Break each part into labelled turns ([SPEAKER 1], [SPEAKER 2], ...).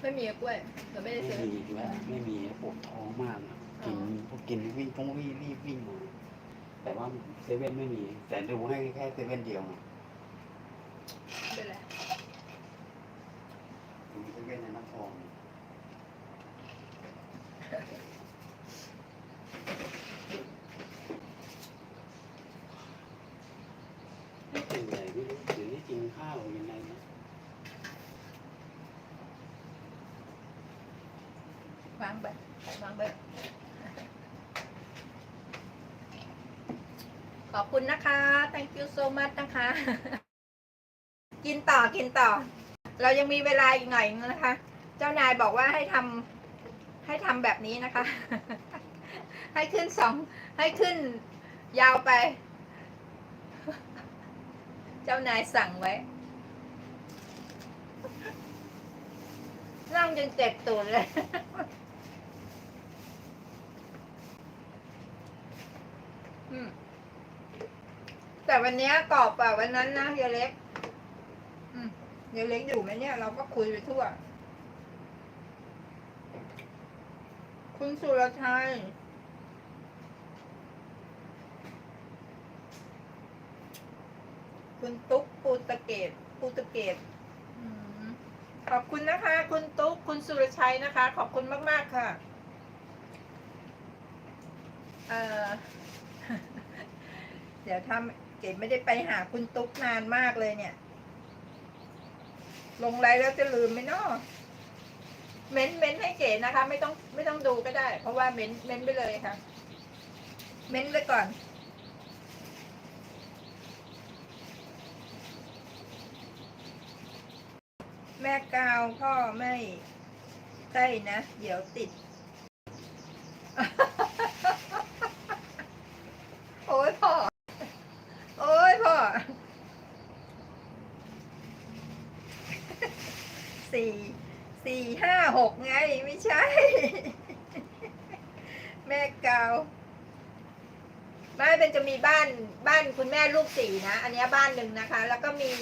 [SPEAKER 1] ไม่มีกล้วยเราไม่ได้
[SPEAKER 2] ไม่
[SPEAKER 1] ซื้อ
[SPEAKER 2] มีแล้วไม่มีปวดท้องมากอะกิน
[SPEAKER 1] อ๋อ
[SPEAKER 2] พวกกินวิ่งต้องวิ่งรีบวิ่งมาแต่ว่าเซเว่นไม่มี แต่ดูให้แค่เซเว่นเดียวอะ
[SPEAKER 1] ไม่เป็นไร
[SPEAKER 2] มีเซเว่นในนครไม่เป็นไรไม่รู้เดี๋ยวนี้กินข้าวยังไงนะ
[SPEAKER 1] วางไป วางไปขอบคุณนะคะ thank you so much นะคะ กินต่อกินต่อ เรายังมีเวลาอีกหน่อยนึงนะคะ เจ้านายบอกว่าให้ทำให้ทำแบบนี้นะคะ ให้ขึ้นสองให้ขึ้นยาวไป เจ้านายสั่งไว้ นั่งจนเจ็บตูดเลย อืม แต่วันนี้กรอบกว่าวันนั้นนะยายเล็กอืมยายเล็กอยู่ไหมเนี่ย เราก็คุยไปทั่ว คุณสุรชัยคุณตุ๊กปูตะเกตปูตะเกตขอบคุณนะคะ คุณตุ๊กคุณสุรชัยนะคะ ขอบคุณมาก ๆ ค่ะ เอ่อ เดี๋ยวถ้าเก๋ไม่ได้ไปหาคุณตุ๊กนานมากเลยเนี่ย ลงไลน์แล้วจะลืมไหมเนาะเม้นเม้นให้เก๋นะคะ ไม่ต้องไม่ต้องดูก็ได้ เพราะว่าเม้นเม้นไปเลยค่ะ เม้นไปก่อน แม่กาวพ่อไม่ใช่นะ เดี๋ยวติด โอ้ยพ่อ โอ้ยพ่อ สี่สี่ห้าหกไงไม่ใช่ แม่เกาไม่เป็นจะมีบ้านบ้านคุณแม่ลูกสี่นะ อันนี้บ้านหนึ่งนะคะ แล้วก็มี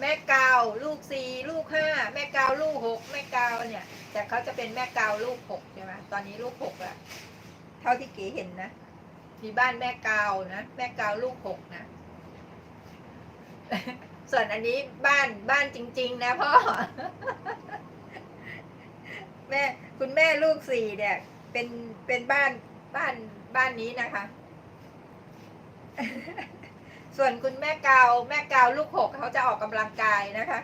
[SPEAKER 1] แม่เกาลูกสี่ลูกห้าแม่เกาลูกหกแม่เกาเนี่ย แต่เขาจะเป็นแม่เกาลูกหกใช่ไหมตอนนี้ลูกหกอะเท่าที่เก๋เห็นนะมีบ้านแม่เกานะ แม่เกาลูกหกนะ ส่วนอันนี้บ้านบ้านจริง ๆ นะพ่อ แม่คุณแม่ลูกสี่เนี่ย เป็นเป็นบ้านบ้านบ้านนี้นะคะ ส่วนคุณแม่เกาแม่เกาลูกหกเขาจะออกกำลังกายนะคะ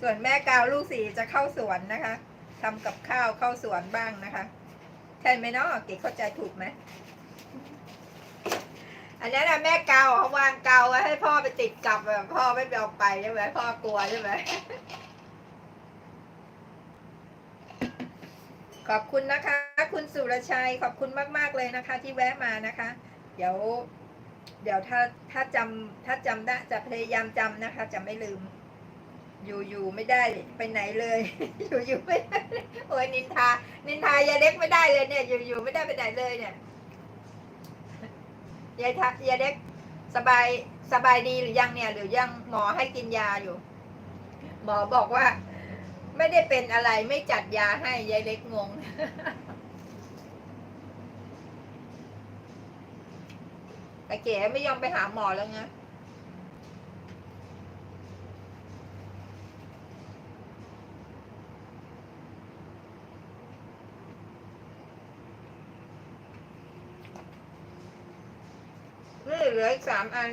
[SPEAKER 1] ส่วนแม่เกาลูกสี่จะเข้าสวนนะคะทำกับข้าวเข้าสวนบ้างนะคะ ใช่ไหมเนาะเก๋เข้าใจถูกไหม อันนั้นนะแม่เกาเขาวางเกาไว้ให้พ่อไปติดกับแบบพ่อไม่ยอมไปใช่ไหมพ่อกลัวใช่ไหมขอบคุณนะคะ คุณสุรชัยขอบคุณมาก ๆ เลยนะคะ ที่แวะมานะคะ เดี๋ยว เดี๋ยวถ้าถ้าจำถ้าจำได้จะพยายามจำนะคะ จะไม่ลืม อยู่อยู่ไม่ได้ไปไหนเลย อยู่อยู่ไม่ได้โอ้ยนินทา นินทายาเล็กไม่ได้เลยเนี่ย อยู่อยู่ไม่ได้ไปไหนเลยเนี่ย ยายทายายเล็กสบายสบายดีหรือยังเนี่ย หรือยังหมอให้กินยาอยู่ หมอบอกว่า ไม่ได้เป็นอะไรไม่จัดยาให้ยายเล็กงงแต่เก๋ไม่ยอมไปหาหมอแล้วไง นี่เหลืออีกสามอัน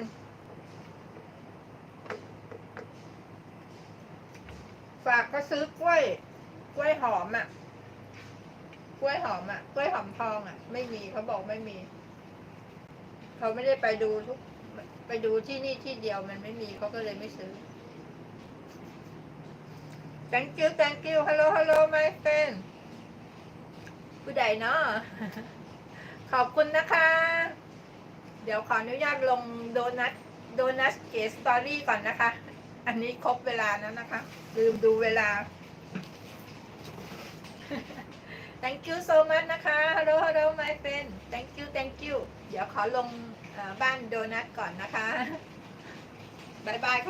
[SPEAKER 1] ฝากก็ซื้อกล้วย กล้วยหอมอะ กล้วยหอมอะ กล้วยหอมทองอะ ไม่มีเขาบอกไม่มี เขาไม่ได้ไปดูทุก ไปดูที่นี่ที่เดียวมันไม่มีเขาก็เลยไม่ซื้อ thank you thank you hello hello my friend ผู้ใดเนาะขอบคุณนะคะ เดี๋ยวขออนุญาตลงโดนัทโดนัทเกสตอรี่ก่อนนะคะ อันนี้ครบเวลาแล้วนะคะ ลืมดูเวลา thank you so much นะคะ hello hello my friend thank you thank you เดี๋ยวขอลงอบ้านโดนัทก่อนนะคะบายบายค่ะ